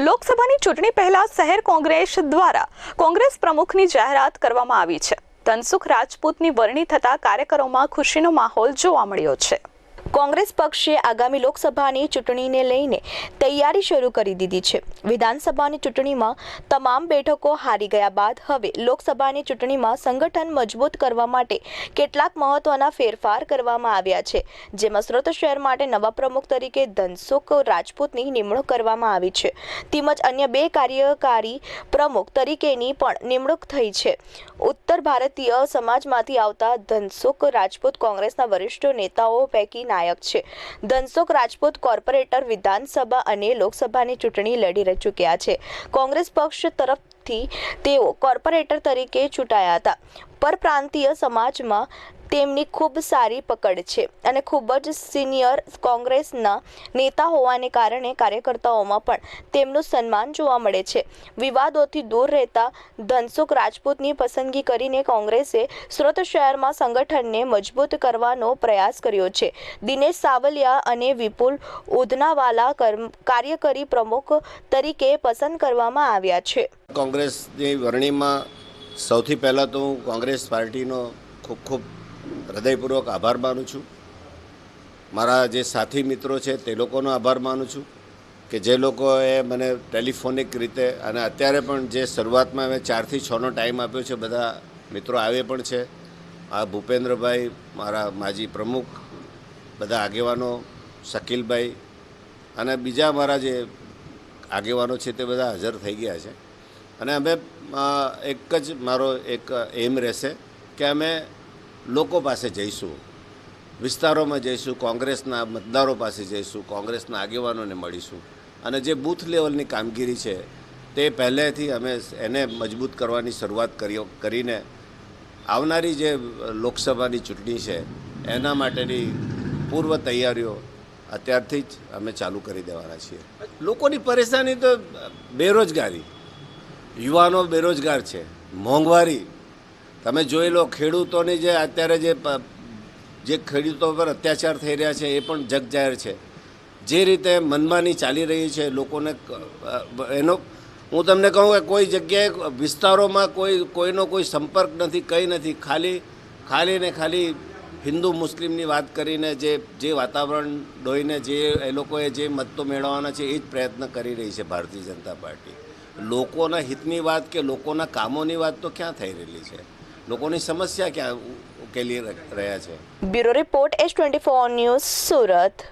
લોકસભાની ચૂંટણી પહેલા શહેર કોંગ્રેસ દ્વારા કોંગ્રેસ પ્રમુખની જાહેરાત કરવામાં આવી છે. ધનસુખ રાજપૂતની વરણી થતા કાર્યકરોમાં ખુશીનો માહોલ જોવા મળ્યો છે. કોંગ્રેસ પક્ષે આગામી લોકસભાની ચૂંટણીને લઈને તૈયારી શરૂ કરી દીધી છે. વિધાનસભાની ચૂંટણીમાં તમામ બેઠકો હારી ગયા બાદ હવે લોકસભાની ચૂંટણીમાં સંગઠન મજબૂત કરવા માટે કેટલાક મહત્વના ફેરફાર કરવામાં આવ્યા છે, જેમાં સુરત શહેર માટે નવા પ્રમુખ તરીકે ધનસુખ રાજપૂતની નિમણૂક કરવામાં આવી છે. તેમજ અન્ય બે કાર્યકારી પ્રમુખ તરીકેની પણ નિમણૂક થઈ છે. ઉત્તર ભારતીય સમાજમાંથી આવતા ધનસુખ રાજપૂત કોંગ્રેસના વરિષ્ઠ નેતાઓ પૈકી નાયક છે. ધનસુખ રાજપૂત કોર્પોરેટર વિધાનસભા અને લોકસભાની ચૂંટણી લડી ચૂક્યા છે. કોંગ્રેસ પક્ષ તરફથી તેઓ કોર્પોરેટર તરીકે ચૂંટાયા હતા. પરપ્રાંતીય સમાજમાં તેમની ખૂબ સારી પકડ છે અને ખૂબ જ સિનિયર કોંગ્રેસના નેતા હોવાને કારણે કાર્યકર્તાઓમાં પણ તેમનું સન્માન જોવા મળે છે. વિવાદોથી દૂર રહેતા ધનસુખ રાજપૂતની પસંદગી કરીને કોંગ્રેસે સુરત શહેરમાં સંગઠનને મજબૂત કરવાનો પ્રયાસ કર્યો છે. દિનેશ સાવલિયા અને વિપુલ ઉધનાવાલા કાર્યકારી પ્રમુખ તરીકે પસંદ કરવામાં આવ્યા છે. કોંગ્રેસની વરણીમાં સૌથી પહેલાં તો હું કોંગ્રેસ પાર્ટીનો ખૂબ ખૂબ હૃદયપૂર્વક આભાર માનું છું. મારા જે સાથી મિત્રો છે તે લોકોનો આભાર માનું છું કે જે લોકોએ મને ટેલિફોનિક રીતે અને અત્યારે પણ જે શરૂઆતમાં મેં ચારથી છનો ટાઈમ આપ્યો છે, બધા મિત્રો આવે પણ છે. આ ભૂપેન્દ્રભાઈ, મારા માજી પ્રમુખ, બધા આગેવાનો શકીલભાઈ અને બીજા મારા જે આગેવાનો છે તે બધા હાજર થઈ ગયા છે. અને અમે એક જ મારો એક એમ રહેશે કે અમે લોકો પાસે જઈશું. વિસ્તારોમાં જઈશું, કોંગ્રેસના મતદારો પાસે જઈશું, કોંગ્રેસના આગેવાનોને મળીશું. અને જે બૂથ લેવલની કામગીરી છે, તે પહેલેથી અમે એને મજબૂત કરવાની શરૂઆત કરી કરીને આવનારી જે લોકસભાની ચૂંટણી છે, એના માટેની પૂર્વ તૈયારીઓ અત્યારથી જ અમે ચાલુ કરી દેવાના છીએ. લોકોની પરેશાની તો બેરોજગારી. યુવાનો બેરોજગાર છે, મોંઘવારી. તમે જોઈ લો, ખેડૂતોની જે અત્યારે જે જે ખેડૂતો પર અત્યાચાર થઈ રહ્યા છે, એ પણ જગજાહેર છે. જે રીતે મનમાની ચાલી રહી છે, લોકોને એનો, હું તમને કહું કે કોઈ જગ્યાએ વિસ્તારોમાં કોઈ, કોઈનો કોઈ સંપર્ક નથી, કંઈ નથી. ખાલી ખાલી ને ખાલી હિન્દુ મુસ્લિમની વાત કરીને જે જે વાતાવરણ ડોઈને જે એ લોકોએ જે મતો મેળવવાના છે, એ જ પ્રયત્ન કરી રહી છે ભારતીય જનતા પાર્ટી. લોકોના હિતની વાત કે લોકોના કામોની વાત તો ક્યાં થઈ રહેલી છે? લોકોની સમસ્યા ક્યાં ઉકેલી રહ્યા છે? Bureau report S twenty four news Surat.